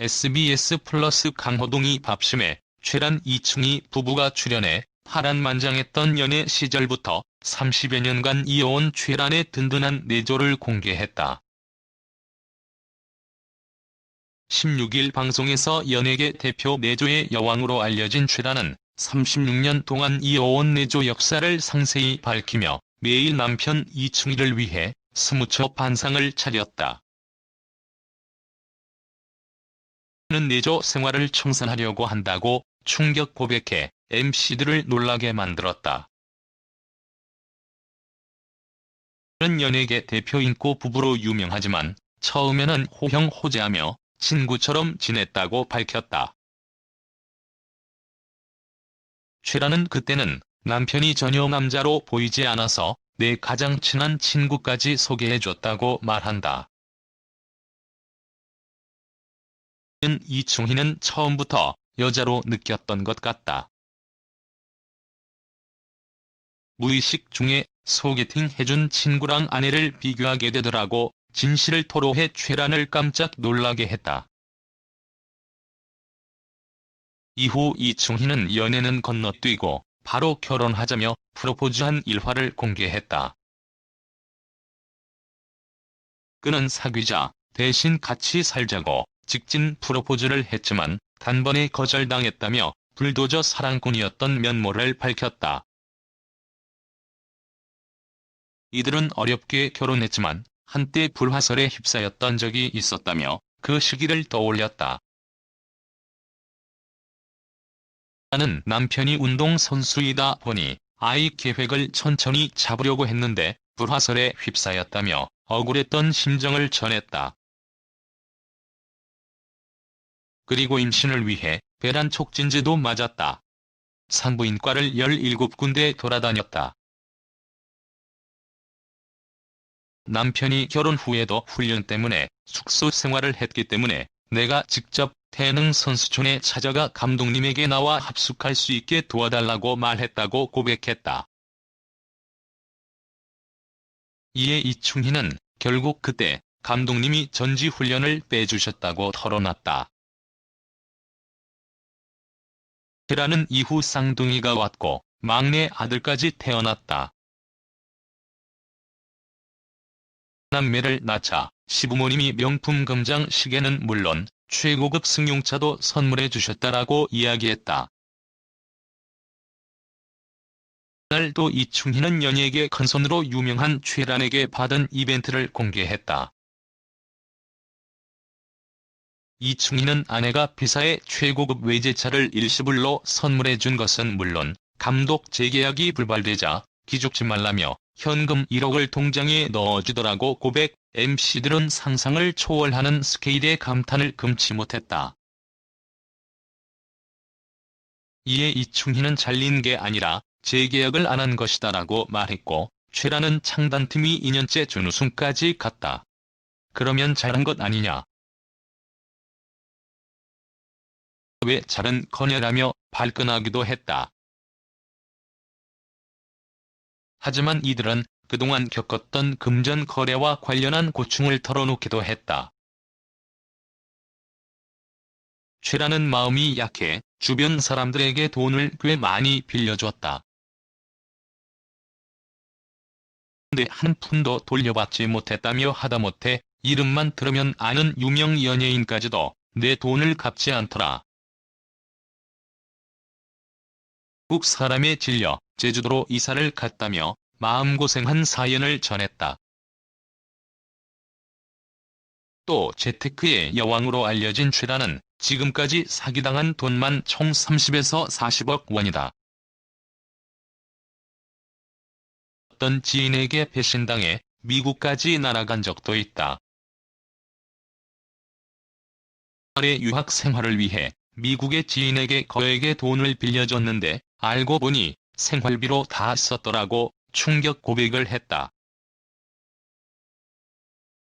SBS 플러스 강호동이 밥심에 최란 이충희 부부가 출연해 파란만장했던 연애 시절부터 30여 년간 이어온 최란의 든든한 내조를 공개했다. 16일 방송에서 연예계 대표 내조의 여왕으로 알려진 최란은 36년 동안 이어온 내조 역사를 상세히 밝히며 매일 남편 이충희를 위해 스무처 반상을 차렸다. 는 내조 생활을 청산하려고 한다고 충격 고백해 MC들을 놀라게 만들었다. 는 연예계 대표 인고 부부로 유명하지만 처음에는 호형호재하며 친구처럼 지냈다고 밝혔다. 최라는 그때는 남편이 전혀 남자로 보이지 않아서 내 가장 친한 친구까지 소개해줬다고 말한다. 이충희는 처음부터 여자로 느꼈던 것 같다. 무의식 중에 소개팅 해준 친구랑 아내를 비교하게 되더라고 진실을 토로해 최란을 깜짝 놀라게 했다. 이후 이충희는 연애는 건너뛰고 바로 결혼하자며 프로포즈한 일화를 공개했다. 그는 사귀자 대신 같이 살자고 직진 프로포즈를 했지만 단번에 거절당했다며 불도저 사랑꾼이었던 면모를 밝혔다. 이들은 어렵게 결혼했지만 한때 불화설에 휩싸였던 적이 있었다며 그 시기를 떠올렸다. 나는 남편이 운동선수이다 보니 아이 계획을 천천히 잡으려고 했는데 불화설에 휩싸였다며 억울했던 심정을 전했다. 그리고 임신을 위해 배란 촉진제도 맞았다. 산부인과를 17군데 돌아다녔다. 남편이 결혼 후에도 훈련 때문에 숙소 생활을 했기 때문에 내가 직접 태능 선수촌에 찾아가 감독님에게 나와 합숙할 수 있게 도와달라고 말했다고 고백했다. 이에 이충희는 결국 그때 감독님이 전지훈련을 빼주셨다고 털어놨다. 헤라는 이후 쌍둥이가 왔고 막내 아들까지 태어났다. 남매를 낳자 시부모님이 명품 금장 시계는 물론 최고급 승용차도 선물해 주셨다라고 이야기했다. 날또 이충희는 연예계 큰손으로 유명한 최란에게 받은 이벤트를 공개했다. 이충희는 아내가 비사의 최고급 외제차를 일시불로 선물해 준 것은 물론 감독 재계약이 불발되자 기죽지 말라며 현금 1억을 통장에 넣어주더라고 고백, MC들은 상상을 초월하는 스케일의 감탄을 금치 못했다. 이에 이충희는 잘린 게 아니라 재계약을 안 한 것이다라고 말했고 최라는 창단팀이 2년째 준우승까지 갔다. 그러면 잘한 것 아니냐. 왜 잘은 커녀라며 발끈하기도 했다. 하지만 이들은 그동안 겪었던 금전 거래와 관련한 고충을 털어놓기도 했다. 최라는 마음이 약해 주변 사람들에게 돈을 꽤 많이 빌려줬다. 근데 한 푼도 돌려받지 못했다며 하다못해 이름만 들으면 아는 유명 연예인까지도 내 돈을 갚지 않더라. 국 사람에 질려 제주도로 이사를 갔다며 마음고생한 사연을 전했다. 또 재테크의 여왕으로 알려진 최라는 지금까지 사기당한 돈만 총 30에서 40억 원이다. 어떤 지인에게 배신당해 미국까지 날아간 적도 있다. 의 유학 생활을 위해 미국의 지인에게 거액의 돈을 빌려줬는데 알고 보니 생활비로 다 썼더라고 충격 고백을 했다.